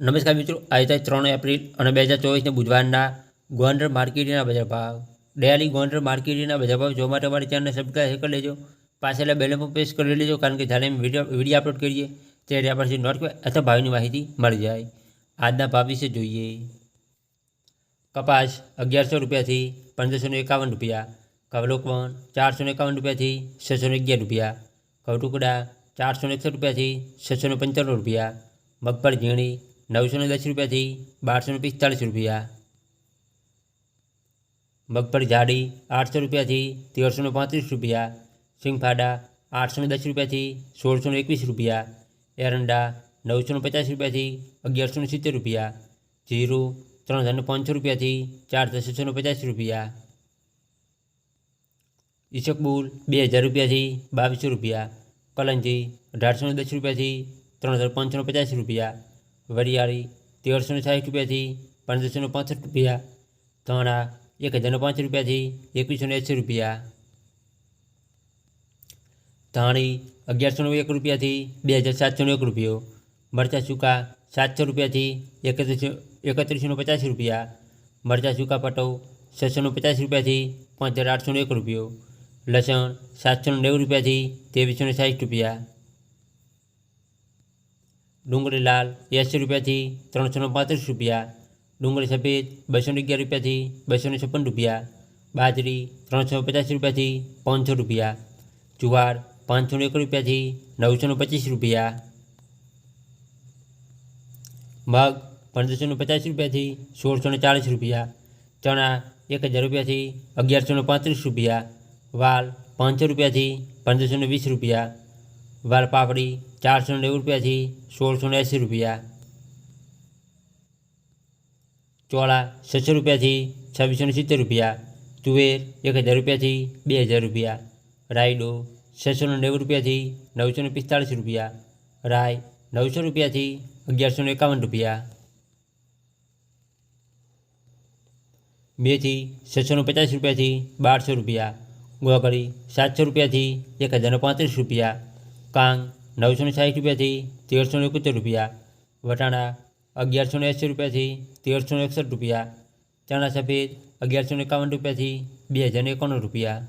નમસ્કાર મિત્રો, આજે ત્રણ એપ્રિલ અને બે હજાર ચોવીસને બુધવારના ગોંડલ માર્કેટના બજાર ભાવ. ડેલી ગોંડલ માર્કેટના બજાર ભાવ જોવા માટે અમારી ચેનલને સબસ્ક્રાઈબ કરી લેજો. પાછળ બેલેન્સ પર પ્રેસ કરી લેજો, કારણ કે જ્યારે અમે વીડિયો વીડિયો અપલોડ કરીએ, ત્યારે આપણને નોટ અથવા ભાવની માહિતી મળી જાય. આજના ભાવ વિશે જોઈએ. કપાસ અગિયારસો રૂપિયાથી પંદરસો એકાવન રૂપિયા, કવલોકવન ચારસો એકાવન રૂપિયાથી છસો અગિયાર રૂપિયા, કવટુકડા ચારસો એકસઠ રૂપિયાથી છસો પંચાણું રૂપિયા, મગફળ ઝીણી નવસો ને દસ રૂપિયાથી બારસો ને પિસ્તાળીસ રૂપિયા મગફળી જાડી આઠસો રૂપિયાથી તેરસો ને પાંત્રીસ રૂપિયા સિંગફાડા આઠસો ને દસ રૂપિયાથી સોળસો ને એકવીસ રૂપિયા એરંડા નવસો ને પચાસ રૂપિયાથી અગિયારસો ને સિત્તેર રૂપિયા જીરું ત્રણ હજાર ને પાંચસો રૂપિયાથી ચાર હજાર છસો ને પચાસ રૂપિયા ઈસકબુલ બે હજાર રૂપિયાથી બાવીસો રૂપિયા કલંજી અઢારસો ને દસ રૂપિયાથી ત્રણ હજાર પાંચસો ને પચાસ રૂપિયા વરિયાળી તેરસો ને સાઠ રૂપિયાથી પંદરસો ને પાંસઠ રૂપિયા ધાણા એક હજાર ને પાંચ રૂપિયાથી એકવીસો ને એંસી રૂપિયા ધાણી અગિયારસો ને એક રૂપિયાથી બે હજાર સાતસો ને એક રૂપિયો મરચાં સૂકા સાતસો રૂપિયાથી એકત્રીસો એકત્રીસો ને પચાસ રૂપિયા મરચાં સૂકા પટો છસો ને પચાસ રૂપિયાથી પાંચ હજાર આઠસો ને એક રૂપિયો લસણ સાતસો ને નેવું રૂપિયાથી ત્રેવીસો ને સાઠ રૂપિયા ડુંગળી લાલ એંસી રૂપિયાથી ત્રણસો ને પાંત્રીસ રૂપિયા ડુંગળી સફેદ બસો ને અગિયાર રૂપિયાથી બસો ને છપ્પન રૂપિયા બાજરી ત્રણસો પચાસ રૂપિયાથી પાંચસો રૂપિયા જુવાર પાંચસો ને એક રૂપિયાથી નવસો ને પચીસ રૂપિયા મગ પંદરસો ને પચાસ રૂપિયાથી સોળસો ને ચાળીસ રૂપિયા ચણા એક હજાર રૂપિયાથી અગિયારસો ને પાંત્રીસ રૂપિયા વાલ પાંચસો રૂપિયાથી પંદરસો ને વીસ રૂપિયા વાલ પાપડી ચારસો ને નેવું રૂપિયાથી સોળસો ને એંસી રૂપિયા ચોળા છસો રૂપિયાથી છવ્વીસો ને સિત્તેર રૂપિયા તુવેર એક હજાર રૂપિયાથી બે હજાર રૂપિયા રાયડો છસો ને નેવું રૂપિયાથી નવસો ને પિસ્તાળીસ રૂપિયા રાય નવસો રૂપિયાથી અગિયારસો ને એકાવન રૂપિયા મેથી છસો ને પચાસ રૂપિયાથી બારસો રૂપિયા ગોગળી સાતસો રૂપિયાથી એક હજાર ને પાંત્રીસ રૂપિયા કાંગ નવસો ને સાઠ રૂપિયાથી તેરસો ને એકોતેર રૂપિયા, વટાણા અગિયારસો ને એંસી રૂપિયાથી તેરસો ને એકસઠ રૂપિયા, ચણા સફેદ અગિયારસો ને એકાવન રૂપિયાથી બે હજાર એકાણું રૂપિયા